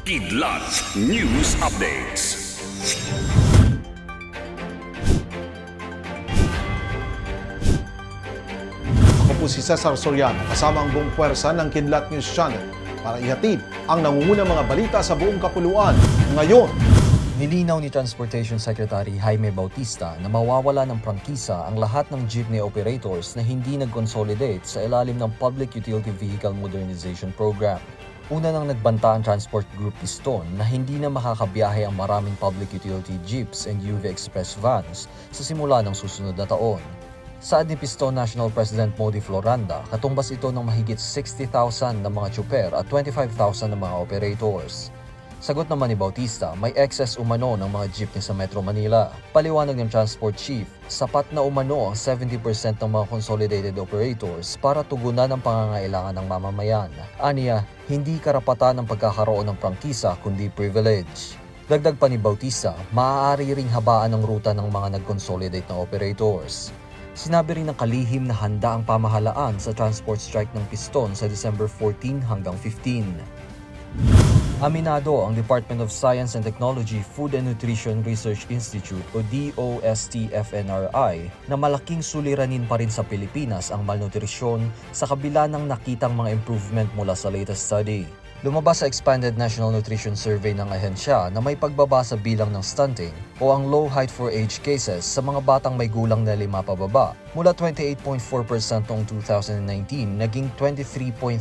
Kidlat News Updates. Ako po si Cesar Soriano kasama ang buong puwersa ng Kidlat News Channel para ihatid ang nangungunang mga balita sa buong kapuluan ngayon. Nilinaw ni Transportation Secretary Jaime Bautista na mawawala ng prangkisa ang lahat ng jeepney operators na hindi nag-consolidate sa ilalim ng Public Utility Vehicle Modernization Program. Una nang nagbanta ang Transport Group Piston na hindi na makakabiyahe ang maraming public utility jeeps and UV Express vans sa simula ng susunod na taon. Saad ni Piston National President Modi Floranda, katumbas ito ng mahigit 60,000 na mga tsuper at 25,000 na mga operators. Sagot naman ni Bautista, may excess umano ng mga jeepney sa Metro Manila. Paliwanag ng Transport Chief, sapat na umano ang 70% ng mga consolidated operators para tugunan ang pangangailangan ng mamamayan. Aniya, hindi karapatan ng pagkakaroon ng prangkisa kundi privilege. Dagdag pa ni Bautista, maaari ring habaan ang ruta ng mga nag-consolidate na operators. Sinabi rin ng kalihim na handa ang pamahalaan sa transport strike ng piston sa December 14 hanggang 15. Aminado ang Department of Science and Technology Food and Nutrition Research Institute o DOST-FNRI na malaking suliranin pa rin sa Pilipinas ang malnutrisyon sa kabila ng nakitang mga improvement mula sa latest study. Lumabas sa Expanded National Nutrition Survey ng ahensya na may pagbaba sa bilang ng stunting o ang low height for age cases sa mga batang may gulang na lima pababa mula 28.4% noong 2019 naging 23.3%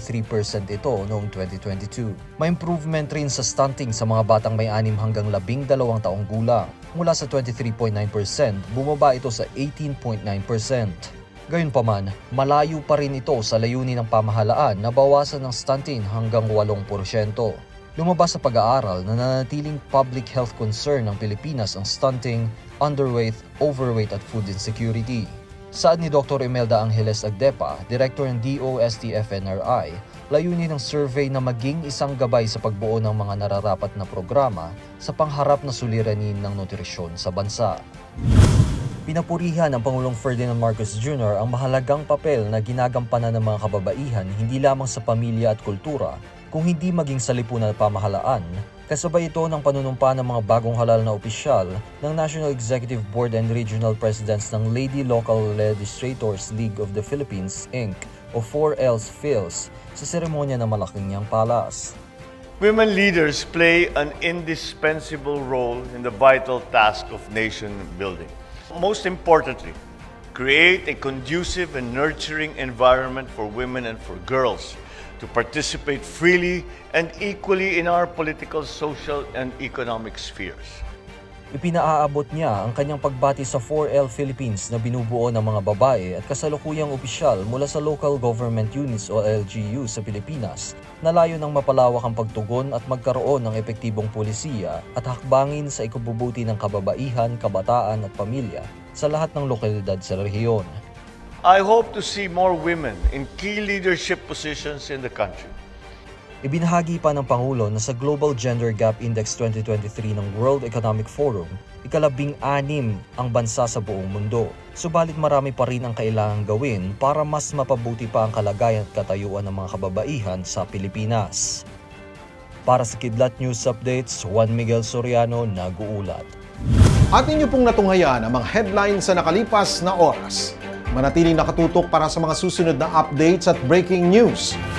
ito noong 2022. May improvement rin sa stunting sa mga batang may 6 hanggang 12 taong gulang. Mula sa 23.9%, bumaba ito sa 18.9%. Gayunpaman, malayo pa rin ito sa layunin ng pamahalaan na bawasan ng stunting hanggang 8%. Lumabas sa pag-aaral na nanatiling public health concern ng Pilipinas ang stunting, underweight, overweight at food insecurity. Saad ni Dr. Imelda Angeles Agdepa, Director ng DOST-FNRI, layunin ng survey na maging isang gabay sa pagbuo ng mga nararapat na programa sa pangharap na suliranin ng nutrisyon sa bansa. Pinapurihan ng Pangulong Ferdinand Marcos Jr. ang mahalagang papel na ginagampanan ng mga kababaihan hindi lamang sa pamilya at kultura, kung hindi maging sa lipunan at pamahalaan. Kasabay ito ng panunumpa ng mga bagong halal na opisyal ng National Executive Board and Regional Presidents ng Lady Local Legislators League of the Philippines, Inc. o 4Ls Phils sa seremonya ng Malacanang Palace. Women leaders play an indispensable role in the vital task of nation building. Most importantly, create a conducive and nurturing environment for women and for girls to participate freely and equally in our political, social, and economic spheres. Ipinaaabot niya ang kanyang pagbati sa 4L Philippines na binubuo ng mga babae at kasalukuyang opisyal mula sa local government units o LGU sa Pilipinas na layo ng mapalawak ang pagtugon at magkaroon ng epektibong pulisiya at hakbangin sa ikabubuti ng kababaihan, kabataan at pamilya sa lahat ng lokalidad sa rehiyon. I hope to see more women in key leadership positions in the country. Ibinahagi pa ng Pangulo na sa Global Gender Gap Index 2023 ng World Economic Forum, ikalabing anim ang bansa sa buong mundo. Subalit marami pa rin ang kailangang gawin para mas mapabuti pa ang kalagayan at katayuan ng mga kababaihan sa Pilipinas. Para sa Kidlat News Updates, Juan Miguel Soriano, nag-uulat. At inyo pong natunghayan ang mga headlines sa nakalipas na oras. Manatiling nakatutok para sa mga susunod na updates at breaking news.